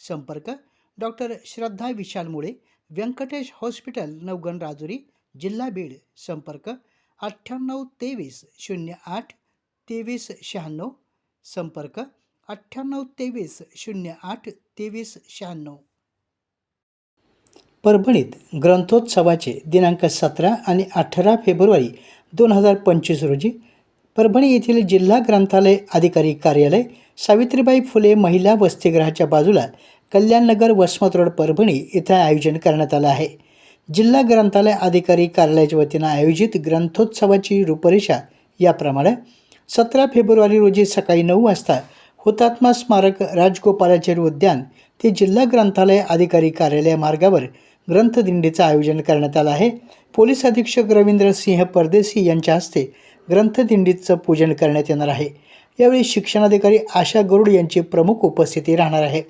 संपर्क डॉक्टर श्रद्धा विशाल मुळे व्यंकटेश हॉस्पिटल नवगण राजुरी जिल्हा बीड. संपर्क अठ्ठ्याण्णव तेवीस शून्य आठ तेवीस शहाण्णव. संपर्क अठ्ठ्याण्णव तेवीस शून्य आठ तेवीस शहाण्णव. परभणीत ग्रंथोत्सवाचे दिनांक सतरा आणि अठरा फेब्रुवारी दोन हजार पंचवीस रोजी परभणी येथील जिल्हा ग्रंथालय अधिकारी कार्यालय सावित्रीबाई फुले महिला वसतिगृहाच्या बाजूला कल्याणनगर वसमत रोड परभणी इथं आयोजन करण्यात आलं आहे. जिल्हा ग्रंथालय अधिकारी कार्यालयाच्या वतीनं आयोजित ग्रंथोत्सवाची रूपरेषा याप्रमाणे सतरा फेब्रुवारी रोजी सकाळी नऊ वाजता हुतात्मा स्मारक राजगोपालाचार्य उद्यान ते जिल्हा ग्रंथालय अधिकारी कार्यालय मार्गावर ग्रंथदिंडीचं आयोजन करण्यात आलं आहे. पोलीस अधीक्षक रवींद्र सिंह परदेसी यांच्या हस्ते ग्रंथदिंडीचं पूजन करण्यात येणार आहे. यावेळी शिक्षणाधिकारी आशा गरुड यांची प्रमुख उपस्थिती राहणार आहे.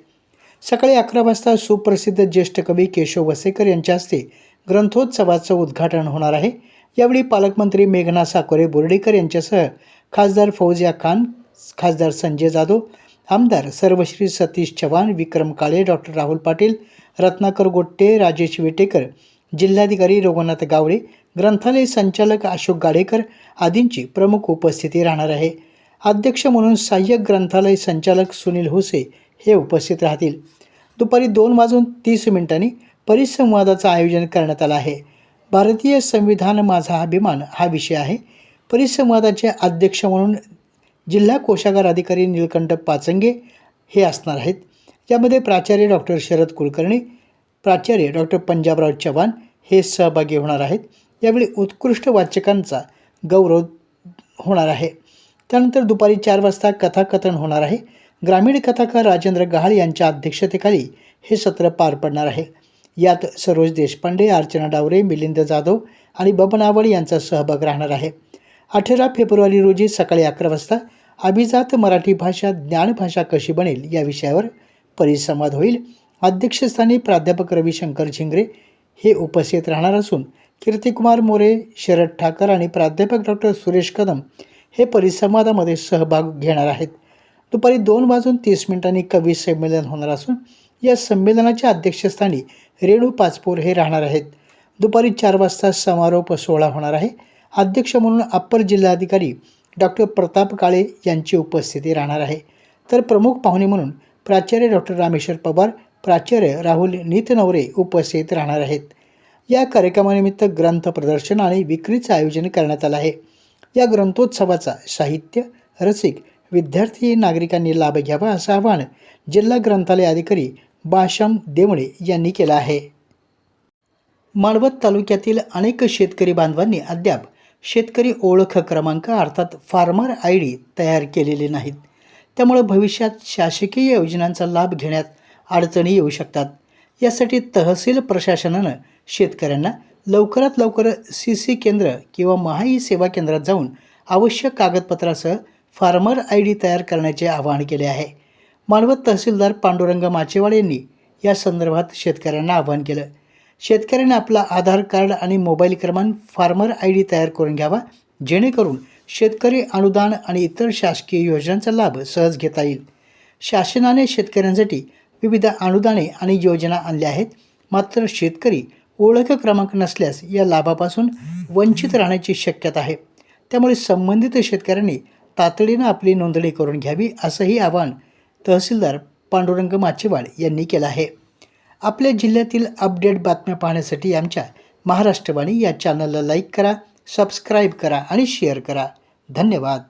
सकाळी अकरा वाजता सुप्रसिद्ध ज्येष्ठ कवी केशव वसेकर यांच्या हस्ते ग्रंथोत्सवाचं उद्घाटन होणार आहे. यावेळी पालकमंत्री मेघना साकोरे बोर्डीकर यांच्यासह खासदार फौजिया खान खासदार संजय जाधव आमदार सर्वश्री सतीश चव्हाण विक्रम काळे डॉक्टर राहुल पाटील रत्नाकर गोट्टे राजेश विटेकर जिल्हाधिकारी रघुनाथ गावडे ग्रंथालय संचालक अशोक गाडेकर आदींची प्रमुख उपस्थिती राहणार आहे. अध्यक्ष म्हणून सहाय्यक ग्रंथालय संचालक सुनील हुसे हे उपस्थित राहतील. दुपारी दोन वाजून तीस मिनिटांनी परिसंवादाचं आयोजन करण्यात आलं आहे. भारतीय संविधान माझा अभिमान हा विषय आहे. परिसंवादाचे अध्यक्ष म्हणून जिल्हा कोशागार अधिकारी निलकंठ पाचंगे हे असणार आहेत. यामध्ये प्राचार्य डॉक्टर शरद कुलकर्णी प्राचार्य डॉक्टर पंजाबराव चव्हाण हे सहभागी होणार आहेत. यावेळी उत्कृष्ट वाचकांचा गौरव होणार आहे. त्यानंतर दुपारी चार वाजता कथाकथन होणार आहे. ग्रामीण कथाकार राजेंद्र गहाळ यांच्या अध्यक्षतेखाली हे सत्र पार पडणार आहे. यात सरोज देशपांडे अर्चना डावरे मिलिंद जाधव आणि बबन आवड यांचा सहभाग राहणार आहे. अठरा फेब्रुवारी रोजी सकाळी अकरा वाजता अभिजात मराठी भाषा ज्ञानभाषा कशी बनेल या विषयावर परिसंवाद होईल. अध्यक्षस्थानी प्राध्यापक रविशंकर झिंगरे हे उपस्थित राहणार असून कीर्तिकुमार मोरे शरद ठाकर आणि प्राध्यापक डॉक्टर सुरेश कदम हे परिसंवादामध्ये सहभाग घेणार आहेत. दुपारी दोन वाजून तीस मिनिटांनी कवी संमेलन होणार असून या संमेलनाच्या अध्यक्षस्थानी रेणू पाचपोर हे राहणार आहेत. दुपारी चार वाजता समारोप सोहळा होणार आहे. अध्यक्ष म्हणून अप्पर जिल्हाधिकारी डॉक्टर प्रताप काळे यांची उपस्थिती राहणार आहे. तर प्रमुख पाहुणे म्हणून प्राचार्य डॉक्टर रामेश्वर पवार प्राचार्य राहुल नीतनवरे उपस्थित राहणार आहेत. या कार्यक्रमानिमित्त ग्रंथ प्रदर्शन आणि विक्रीचं आयोजन करण्यात आलं आहे. या ग्रंथोत्सवाचा साहित्य रसिक विद्यार्थी नागरिकांनी लाभ घ्यावा असं आवाहन जिल्हा ग्रंथालय अधिकारी बाशम देवणे यांनी केलं आहे. मालवत तालुक्यातील अनेक शेतकरी बांधवांनी अद्याप शेतकरी ओळख क्रमांक अर्थात फार्मर आय डी तयार केलेले नाहीत. त्यामुळे भविष्यात शासकीय योजनांचा लाभ घेण्यात अडचणी येऊ शकतात. यासाठी तहसील प्रशासनानं शेतकऱ्यांना लवकरात लवकर सी सी केंद्र किंवा महाई सेवा केंद्रात जाऊन आवश्यक कागदपत्रासह फार्मर आय डी तयार करण्याचे आवाहन केले आहे. मानवत तहसीलदार पांडुरंग माचेवाड यांनी या संदर्भात शेतकऱ्यांना आवाहन केलं. शेतकऱ्यांनी आपला आधार कार्ड आणि मोबाईल क्रमांक फार्मर आय डी तयार करून घ्यावा जेणेकरून शेतकरी अनुदान आणि इतर शासकीय योजनांचा लाभ सहज घेता येईल. शासनाने शेतकऱ्यांसाठी विविध अनुदाने आणि योजना आणल्या आहेत. मात्र शेतकरी ओळख क्रमांक नसल्यास या लाभापासून वंचित राहण्याची शक्यता आहे. त्यामुळे संबंधित शेतकऱ्यांनी तातडीनं आपली नोंदणी करून घ्यावी असंही आवाहन तहसीलदार पांडुरंग माचेवाड यांनी केलं आहे. आपल्या जिल्ह्यातील अपडेट बातम्या पाहण्यासाठी आमच्या महाराष्ट्रवाणी या चॅनलला लाईक करा सबस्क्राईब करा आणि शेअर करा. धन्यवाद.